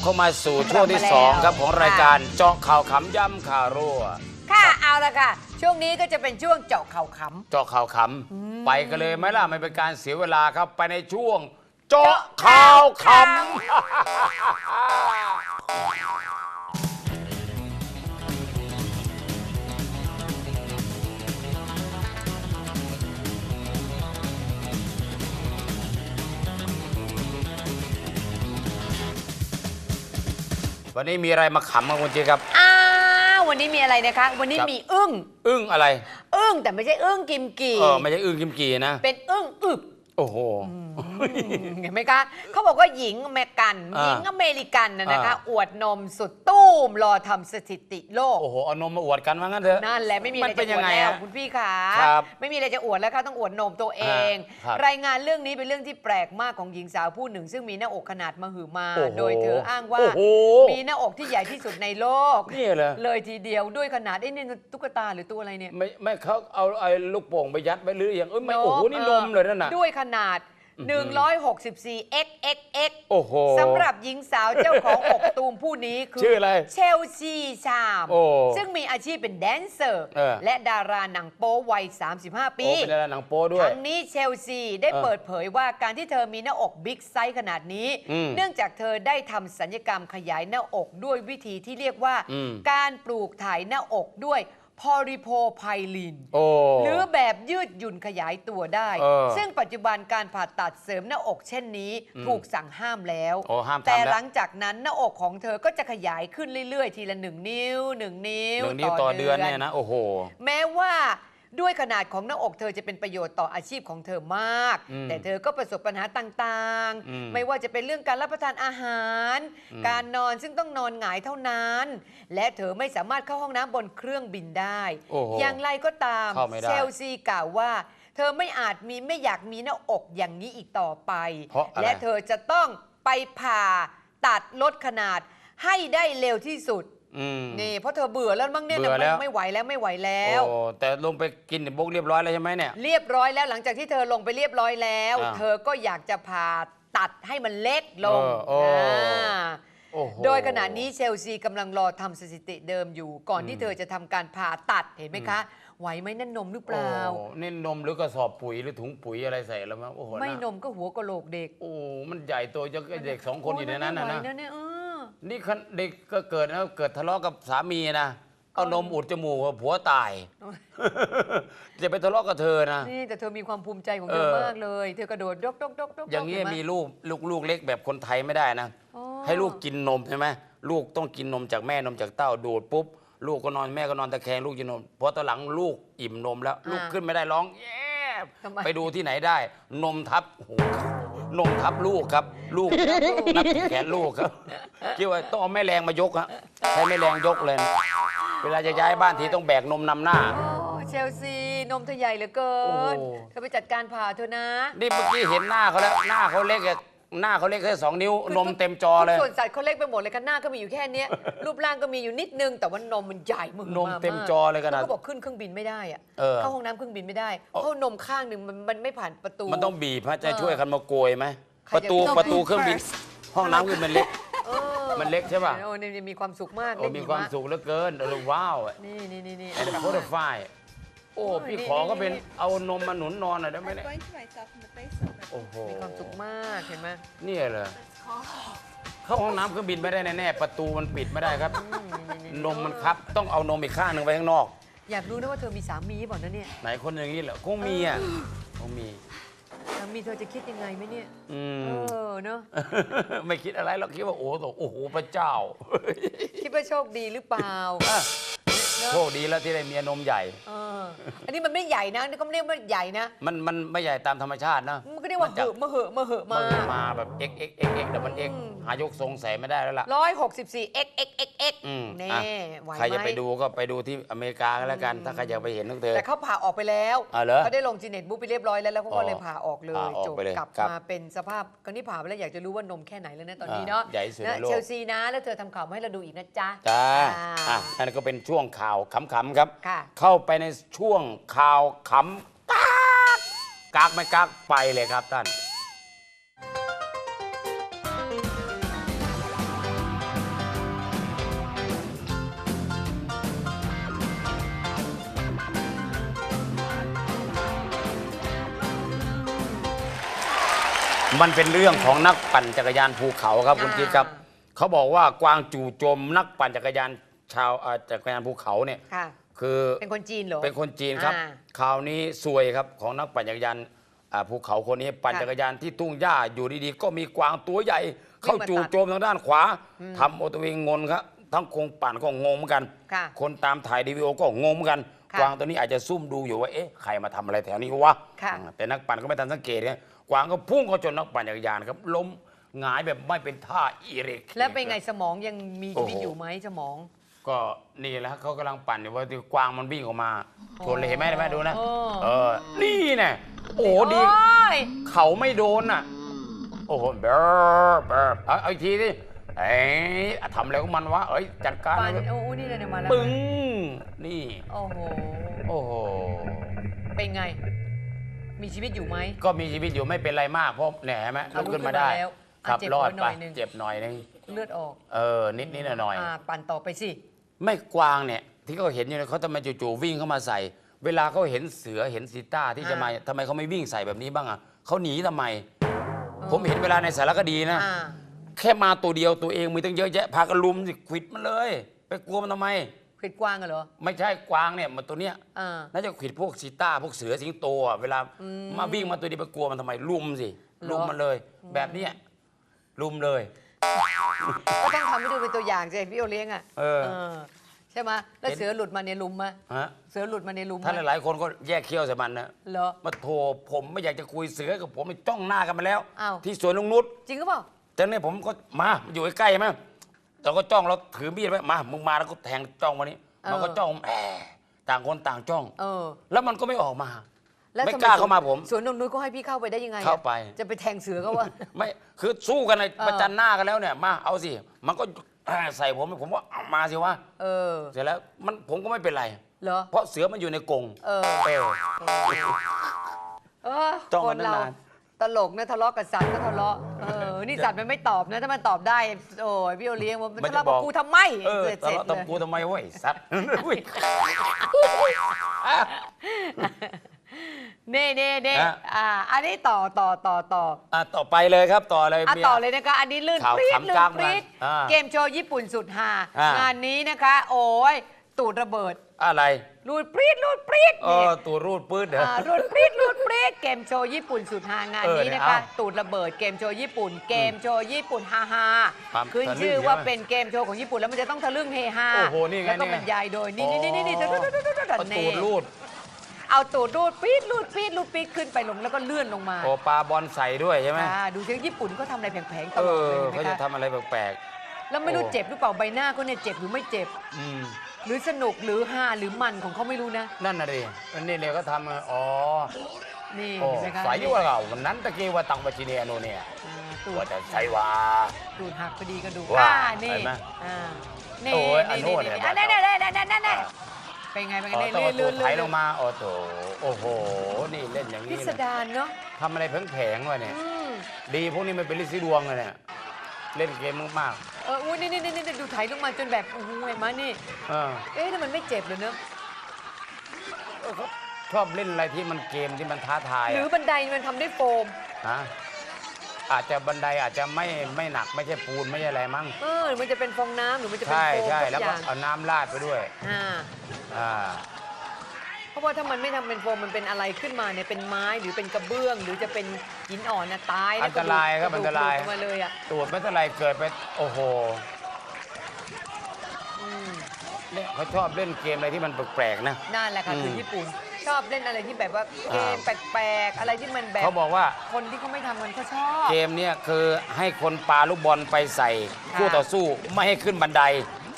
ลับเข้ามาสู่ช่วงที่กลับมาแล้ว2ครับของรายการเจาะข่าวขำย่ำข่าวรั่ว ค่ะเอาละค่ะ ช่วงนี้ก็จะเป็นช่วงเจาะข่าวขเจาะข่าวขำไปกันเลยไหมล่ะไม่เป็นการเสียเวลาครับไปในช่วง เจาะข่าวขำ วันนี้มีอะไรมาขำกันคุณเจครับำอ้าววันนี้มีอะไรนะคะ วันนี้ครับ มีอึ้ง อึ้งอะไร อึ้งแต่ไม่ใช่อึ้งกิมกีเออไม่ใช่อึ้งกิมกีนะ เป็นอึ้งอึบโอ้โห เห็นไหมคะเขาบอกว่าหญิงอเมริกันอ่าหญิงอเมริกันนะนะคะอ่าอวดนมสุดตู้มรอทำสถิติโลก โอ้โหเอานมมาอวดกันว่างั้นเถอะ นั่นแหละไม่มีอะไรมันเป็จะนอยัวงดไงแล้ว อะคุณพี่ขาครับไม่มีอะไรจะอวดแล้วค่ะต้องอวดนมตัวเองครับรายงานเรื่องนี้เป็นเรื่องที่แปลกมากของหญิงสาวผู้หนึ่ง ซึ่งมีหน้าอกขนาดมหึมา โอ้โหโดยเธออ้างว่า โอ้โห มีหน้าอกที่ใหญ่ที่สุดในโลก นี่เหรอเลยทีเดียวด้วยขนาดไอ้นี่ตุ๊กตาหรือตัวอะไรเนี่ย ไม่ไม่เขาเอาไอ้ลูกโป่งไปยัดไว้หรืออย่างเอ้ยไม่นกโอ้โหนี่นมเลยนั่นน่ะ ด้วยขนาด 164 xxx โอ้โห สำหรับหญิงสาวเจ้าของอกตูมผู้นี้คือชื่ออะไรเชลซีชาม โอ้ซึ่งมีอาชีพเป็นแดนเซอร์ เออ และดาราหนังโป๊วัย 35 ปี โอ้เป็นอะไรหนังโป้ด้วย ทั้งนี้เชลซีได้เออเปิดเผยว่าการที่เธอมีหน้าอกบิ๊กไซส์ขนาดนี้ อืมเนื่องจากเธอได้ทำสัญญกรรมขยายหน้าอกด้วยวิธีที่เรียกว่า อืมการปลูกถ่ายหน้าอกด้วย พอริโพไพลิน โอ้ หรือแบบยืดหยุ่นขยายตัวได้ เออซึ่งปัจจุบันการผ่าตัดเสริมหน้าอกเช่นนี้อืมถูกสั่งห้ามแล้ว โอ้ห้ามทำแต่แล้วหลังจากนั้นหน้าอกของเธอก็จะขยายขึ้นเรื่อยๆ ทีละหนึ่งนิ้วหนึ่งนิ้วหนึ่งนิ้วต่อเดือนเนี่ยนะ โอ้โห แม้ว่า ด้วยขนาดของหน้าอกเธอจะเป็นประโยชน์ต่ออาชีพของเธอมาก อืมแต่เธอก็ประสบปัญหาต่างอืม ๆ ไม่ว่าจะเป็นเรื่องการรับประทานอาหารอืมการนอนซึ่งต้องนอนหงายเท่านั้น และเธอไม่สามารถเข้าห้องน้ำบนเครื่องบินได้ โอ้โหอย่างไรก็ตามเข้าไม่ได้เชลซีกล่าวว่า เธอไม่อาจมีไม่อยากมีหน้าอกอย่างนี้อีกต่อไป เพราะอะไร และเธอจะต้องไปผ่าตัดลดขนาดให้ได้เร็วที่สุด อืม นี่เพราะเธอเบื่อแล้วมั้งเนี่ยเบื่อแล้วไม่ไม่ไหวแล้วไม่ไหวแล้ว โอ้แต่ลงไปกินบุกเรียบร้อยแล้วใช่ไหมเนี่ย เรียบร้อยแล้วหลังจากที่เธอลงไปเรียบร้อยแล้ว อ่าเธอก็อยากจะผ่าตัดให้มันเล็กลงเออโอ้าโอ้โห โดยขณะนี้เชลซีกำลังรอทำสถิติเดิมอยู่ ก่อนที่อืมเธอจะทำการผ่าตัดเห็นไหมคะ ไหวไหมนั่นนมหรือเปล่า โอ้นี่นมหรือกระสอบปุ๋ยหรือถุงปุ๋ยอะไรใส่แล้วมั้งโอ้โหไม่านมก็หัวกะโหลกเด็กโอ้ มันใหญ่ตัวจะเด็กสองคนอยู่ในนั้นนะโไม่นะไหวเนี่ยเออ นี่คันเด็กก็เกิดนะเกิดทะเลาะกับสามีนะเอานมอุดจมูกผัวตาย จะไปทะเลาะกับเธอนะนี่แต่เธอมีความภูมิใจของเธอเออมากเลย เธอกระโดดดกดกดกดกอย่างนี้เห็นไหมีลูกลูกลูกเล็กแบบคนไทยไม่ได้นะอ๋อให้ลูกกินนมใช่ไหมลูกต้องกินนมจากแม่นมจากเต้าดูดปุ๊บ ลูกก็นอนแม่ก็นอนตะแคงลูกกินนมพอตอนหลังลูกอิ่มนมแล้ว ลูกขึ้นไม่ได้ร้องแย่ทำไมไปดูที่ไหนได้ นมทับโอ้โห นมทับลูกครับ ลูกนับที่แขนลูกครับคิดว่าต้องเอาแม่แรงมายกฮะใช้แม่แรงยกเลยนะเวลาจะย้ายบ้านทีต้องแบกนมนำหน้าโอ้เชลซี นมเธอใหญ่เหลือเกิน โอ้ เธอไปจัดการผ่าเธอนะ นี่เมื่อกี้เห็นหน้าเขาแล้ว หน้าเขาเล็กอะ หน้าเขาเล็กแค่สองนิ้วนมเต็มจอเลย ทุกส่วนสัตว์เขาเล็กไปหมดเลยกันหน้าก็มีอยู่แค่เนี้ย รูปร่างก็มีอยู่นิดนึง แต่ว่านมมันใหญ่มึงนมเต็มจอเลยขนาดเขาบอกขึ้นเครื่องบินไม่ได้อะเออ เข้าห้องน้ำเครื่องบินไม่ได้เอ้าเพราะนมข้างหนึ่งมันมันไม่ผ่านประตู มันต้องบีบฮะจะเออช่วยกันมาโกยไหมใครประตูจะประตูเครื่องบินห้องน้ำคือมันเล็ก เออมันเล็กใช่ป่ะโอ้นี่มีความสุขมากโอ้มีความสุขเหลือเกินเออว้าวอะนี่นี่นี่นี่ไอ้โคตรฝ้ายโอ้โอ้ยพี่นี่ขอก็เป็นนี่เอานมมาหนุนนอนหน่อยได้ไหม I'm เนี่ย going to myself in the face of it. โอ้โหมีความสุขมากเห็นไหมเนี่ยเหรอ เข้าห้องน้ำเครื่องบินไม่ได้แน่ๆประตูมันปิดไม่ได้ครับอืมนี่นี่นมมันครับต้องเอานมอีกข้างหนึ่งไปข้างนอก อยากรู้นะว่าเธอมีสามีเปล่านะเนี่ยไหนคนอย่างนี้เหรอคงมีอะคงมี สามีเธอจะคิดยังไงไหมเนี่ยอืเอม อเนาะไม่คิดอะไรหรอกคิดว่าโอ้โหโอ้โหพระเจ้า คิดว่าโชคดีหรือเปล่าอะเนอะ โชคดีแล้วที่ได้เมียนมใหญ่ เอออันนี้มันไม่ใหญ่นะนี่ก็ไม่เรียกว่าใหญ่นะ มันมันไม่ใหญ่ตามธรรมชาตินะ มันก็เรียกว่ามันเหจะอะมาเหอะมาเหอะมัมานมาแบบ x x x x แต่มัน x อืมหายกทรงใส่ไม่ได้แล้วล่ะ ร้อยหกสิบสี่ x x x x อืมแน่อะไหวใครจะไหมไปดูก็ไปดูที่อเมริกาก็แล้วกัน ถ้าใครอยากไปเห็นทั้งเธอ แต่เขาผ่าออกไปแล้วอะเหรอเขาได้ลงจีเน็ตบุ๊กไปเรียบร้อยแล้วแล้วเขาก็อ๋อเลยผ่าออกเลยผ่าออกจบไปเลยกลับครับมาเป็นสภาพก็นี่ผ่าไปแล้วอยากจะรู้ว่านมแค่ไหนแล้วนะตอนนี้อ่าเนาะใหญ่ที่สุดนะในโลก เชลซีนะ แล้วเธอทำข่าวมาให้เราดูอีกนะจ๊ะจ้าอ่า อะนั่นก็เป็นช่วงข่าวาวขำๆครับเข้าไปในช่วงข่าวขำกากกากไม่กากไปเลยครับท่าน มันเป็นเรื่องของนักปั่นจักรยานภูเขาครับคุณกิ๊ดครับ เขาบอกว่ากวางจู่โจมนักปั่นจักรยาน ชาวเอ่อจักรยานภูเขาเนี่ย ค่ะ คือเป็นคนจีนเหรอ เป็นคนจีนครับ อ่าคราวนี้ซวยครับของนักปั่นจักรยานอ่าภูเขาคนนี้ปั่นค่ะจักรยานที่ทุ่งหญ้าอยู่ดีๆ ก็มีกวางตัวใหญ่ เข้าวิ่งมาตัดจู่โจมทางด้านขวาทำโอตวเองงนครับ ทั้งคงปั่นก็งงเหมือนกันค่ะคนตามถ่ายดีวีโอก็งงเหมือนกัน ค่ะกวางตัวนี้อาจจะซุ่มดูอยู่ว่าเอ๊ะใครมาทำอะไรแถวนี้วะค่ะอ่าแต่นักปั่นก็ไม่ทันสังเกตไงกวางก็พุ่งเข้าจนนักปั่นจักรยานครับล้มหงายแบบไม่เป็นท่าอีเรก แล้วเป็นไงสมองยังมีชีวิตโอ้โห อยู่ไหมสมอง ก็นี่แหละเขากำลังปั่นอยู่ว่าที่กวางมันวิ่งออกมาชนเลยเห็นไหมเห็นไหมดูนะโอ้เออ นี่แน่โอ้โหดี โอ้ยเขาไม่โดนอะ โอ้โหเบอร์เบอร์เอาเอาอีกทีดิเอ้ยทำอะไรของมันวะ เอ้ย จัดการปันเลยโอ้โหนี่เลยมาแล้วปึ้ง นี่ โอ้โห โอ้โห เป็นไง มีชีวิตอยู่ไหม ก็มีชีวิตอยู่ไม่เป็นไรมากเพราะเนี่ยเห็นไหมเอาลุกขึ้นมาได้ลุกขึ้นมาแล้วครับอะเจ็บรอดหน่ไปอยหนึ่ง เจ็บหน่อยนึง เลือดออกเออ นิดนิดหน่อยหน่อย อ่าปั่นต่อไปสิ ไม่กวางเนี่ยที่เขาเห็นอยู่เนี่ยเขาทำไมจู่ๆวิ่งเข้ามาใส่ เวลาเขาเห็นเสือเห็นซีต้าที่จะมาทำไมเขาไม่วิ่งใส่แบบนี้บ้างอะเขาหนีทำไม ผมเห็นเวลาในสารคดีนะ อ่า แค่มาตัวเดียวตัวเองมีตั้งเยอะแยะพากันลุมสิควิดมันเลย ไปกลัวมันทำไมขิดกวางกันเหรอไม่ใช่กวางเนี่ยมันตัวเนี้ยอ่า น่าจะขวิดพวกซีต้าพวกเสือสิงโตอะเวลาอืมมาวิ่งมาตัวเดียวไปกลัวมันทำไมลุมสิเหรอลุมมันเลย แบบเนี้ยลุมเลย ก็ต้องทำให้ดูเป็นตัวอย่างสิพี่โอเลี้ยงอะเออใช่ไหมแล้วเห็นเสือหลุดมาในลุมไหมฮะเสือหลุดมาในลุมไหมท่านหลายๆคนก็แยกเขี้ยวใส่มันนะเหรอ มาโทรผมไม่อยากจะคุยเสือกับผมมันจ้องหน้ากันมาแล้ว อ้าว ที่สวนลุงนุชจริงหรือเปล่าแต่เนี่ยผมก็มาอยู่ใกล้ๆไหมเราก็จ้องเราถือมีดไว้มามึงมาแล้วก็แทงจ้องมานี้เออมันก็จ้องแหมต่างคนต่างจ้อง เออ แล้วมันก็ไม่ออกมา แล้วไม่ทำกล้าเข้ามาผม สวนนงนุ้ยก็ให้พี่เข้าไปได้ยังไงอะเข้าไป จะไปแทงเสือเขาว่า ไม่คือสู้กันในเออ ประจันหน้ากันแล้วเนี่ย มาเอาสิ มันก็ใส่ผมผมว่าเอามาสิวะเออเสร็จแล้วมันผมก็ไม่เป็นไร เหรอ เพราะเสือมันอยู่ในกรงเออ เออ เออจ้องคกันนเรานานตลกนะทะเลาะกับสัตว์ก็ทะเลาะเออนี่สัตว์มันไม่ตอบนะถ้ามันตอบได้โอ้ยพี่โอเลี้ยงว่ามันทะเลาะกับกูทำไมเออเสร็จทะเลาะเลตบยกูทำไมวะไอ้สัตว์อุ้ยเน่เน่เน่ฮะ อ่า อันนี้ต่อต่อต่อต่ออะต่อไปเลยครับต่อเลยอะมี ต่อเลยนะคะ อันนี้ลื่นข่าวปรี๊ดขำลื่กลานงปรี๊ดมันอ่าเกมโชว์ญี่ปุ่นสุดฮาอ่าง งานนี้นะคะ โอ้ยตูดระเบิดอะไรลูดปรี๊ดลูดปรี๊ดเอนี่อตัวรูดปื้ดเหรอ อ่ารูดปรี๊ดรูดปรี๊ดเกมโชว์ญี่ปุ่นสุดฮางานเออนี้เนี่ยนะคะเอาตูดระเบิดเกมโชว์ญี่ปุ่น เกมโชว์ญี่ปุ่นฮาฮาความขึ้นทะลึ่งชื่อว่าใช่ไหมเป็นเกมโชว์ของญี่ปุ่นแล้วมันจะต้องทะลึ่งเฮฮาโอ้โหนี่ไงแล้วก็นี่ไงบรรยายโดยนี่นี่นี่นี่นี่อ๋อเอาตูดรูด เอาตูดรูดปรี๊ดรูดปรี๊ดรูดปรี๊ดขึ้นไปลงแล้วก็เลื่อนลงมาโอปลาบอลใส่ด้วยใช่ไหมอ่าดูสิญี่ปุ่นเขาทำอะไรแผลงๆตเอลอดเลยอเห็นเขาไหมจะคะทำอะไรแปลกแล้วไม่รู้โอ้เจ็บหรือเปล่าใบหน้าเขาเนี่ยเจ็บหรือไม่เจ็บ ๆอืมหรือสนุกหรือฮาหรือมันของเขาไม่รู้นะ นั่นน่ะดิอันนี้เนี่ยก็ทำไงอ๋อนี่โอ้เห็นไหมคะใส่ว่าเราวันนั้นตะกี้ว่าตังบัชิเนียโนเนี่ยอ่าตูดว่าจะใช้ว่าดูดหักพอดีกระดูกว่าอ่านี่เห็นไหมอ่านี่โอ้ยอันนี่โน้นนี่เนี่ยอันนั้นนั่นนั่นนั่นนั่นนั่น เป็นไงเป็นไงอ๋อนี่ต้องเอาตูลื่ดนไถลื่นลงมาโอ้โถโอ้โห นี่เล่นอย่างพินี้สนะดารเนาะทำอะไรแผลงๆวะเนี่ย อืมดีพวกนี้มันเป็นลิซิดวงเลยเนี่ย เล่นเกมมากเอออุ้ยนี่นี่นี่นี่ดูไถลงมาจนแบบโอ้โหเห็นไหมนี่ ๆเออเอ๊ะถ้ามันไม่เจ็บเลยเนอะเออเขาชอบเล่นอะไรที่มันเกมที่มันท้าทายหรืออะบันไดมันทำด้วยโฟม ฮะ อาจจะบันไดอาจจะไม่ไม่หนักไม่ใช่ปูนไม่ใช่อะไรมั้งเออหรือมันจะเป็นฟองน้ำหรือมันจะเป็นใช่โฟมใช่ทุแล้วกอก็ย่างเอาน้ำราดไปด้วยอ่าอ่าเพราะว่าถ้ามันไม่ทำเป็นโฟมมันเป็นอะไรขึ้นมาเนี่ยเป็นไม้หรือเป็นกระเบื้อง หรือจะเป็นหินอ่อนนะตายะอันตรายครับกะดูกอันตรายกะดูกหลุดออกมาเลยอะตรวจไม่เท่าไรเกิดไปโอ้โหอืมเนี่ยเขาชอบเล่นเกมอะไรที่มันแปลกๆนะ นั่นแหละค่ะอืมคือญี่ปุ่น ชอบเล่นอะไรที่แบบว่าเกมอ่าแปลกๆอะไรที่มันแบบเขาบอกว่า คนที่เขาไม่ทำมันเขาชอบ เกมเนี่ยคือให้คนปาลูกบอลไปใส่ค่ะคู่ต่อสู้ไม่ให้ขึ้นบันได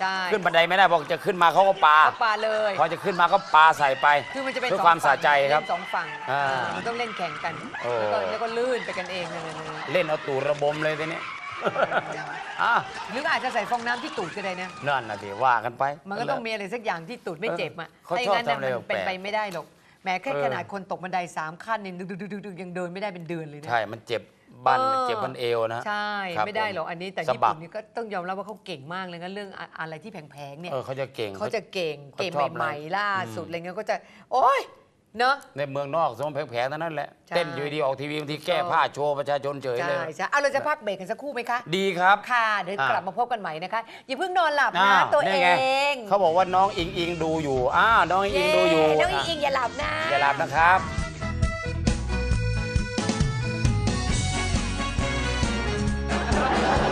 ใช่ ขึ้นบันไดไม่ได้บอกจะขึ้นมาเขาก็ปาเขาปาเลยพอจะขึ้นมาก็ปาใส่ไปคือมันจะเป็นเพื่อสองความฝั่งสะใจครับ เล่นสองฝั่งอ่าเออมันต้องเล่นแข่งกัน โอ้ แล้วก็แล้วก็ลื่นไปกันเองนั่นๆๆเล่นเอาตูดระบมเลยทีนี้ อะหรืออาจจะใส่ฟองน้ำที่ตูดก็ได้นะ นั่นน่ะดิว่ากันไป มันก็ต้องมีอะไรสักอย่างที่ตูดไม่เจ็บอะเขาถ้าอย่างนั้นชอบทำอะไรน่ะมันเป็นแปลกๆไปไม่ได้หรอกแหม้แค่เออ ขนาดคนตกบันไดสามขั้นเนี่ยดึกๆๆๆยังเดินไม่ได้เป็นเดือนเลยนะ ใช่ มันเจ็บบั้นเออมันเจ็บบันเอวนะใช่ ครับไม่ได้ผมหรอกอันนี้แต่สะญี่บักปุ่นนี่ก็ต้องยอมรับว่าเขาเก่งมากเลยนะเรื่องอะอะไรที่แพงๆเนี่ยเออเขาจะเก่ง เขาจะเก่งเขาเก่งชอบใหม่นะๆล่าสุดอืมอะไรเงี้ยก็จะ โอ๊ย เนาะในเมืองนอกสมมติแผลๆเท่านั้นแหละ ใช่ เต้นอยู่ดีออกทีวีบางทีแก้เออผ้าโชว์ประชาชนเฉยใช่เลย ใช่เอาเราจะพักเบรกกันสักครู่ไหมคะ ดีครับ ค่ะเดี๋ยวอ่ากลับมาพบกันใหม่นะคะ อย่าเพิ่งนอนหลับอ้านะตัวเอนี่ไงเขาบอกว่าน้องอิงอิงดูอยู่อ้าวน้องอิงอิงดูอยู่เน้องอิงอิงอย่าหลับนะอย่าหลับนะครับเ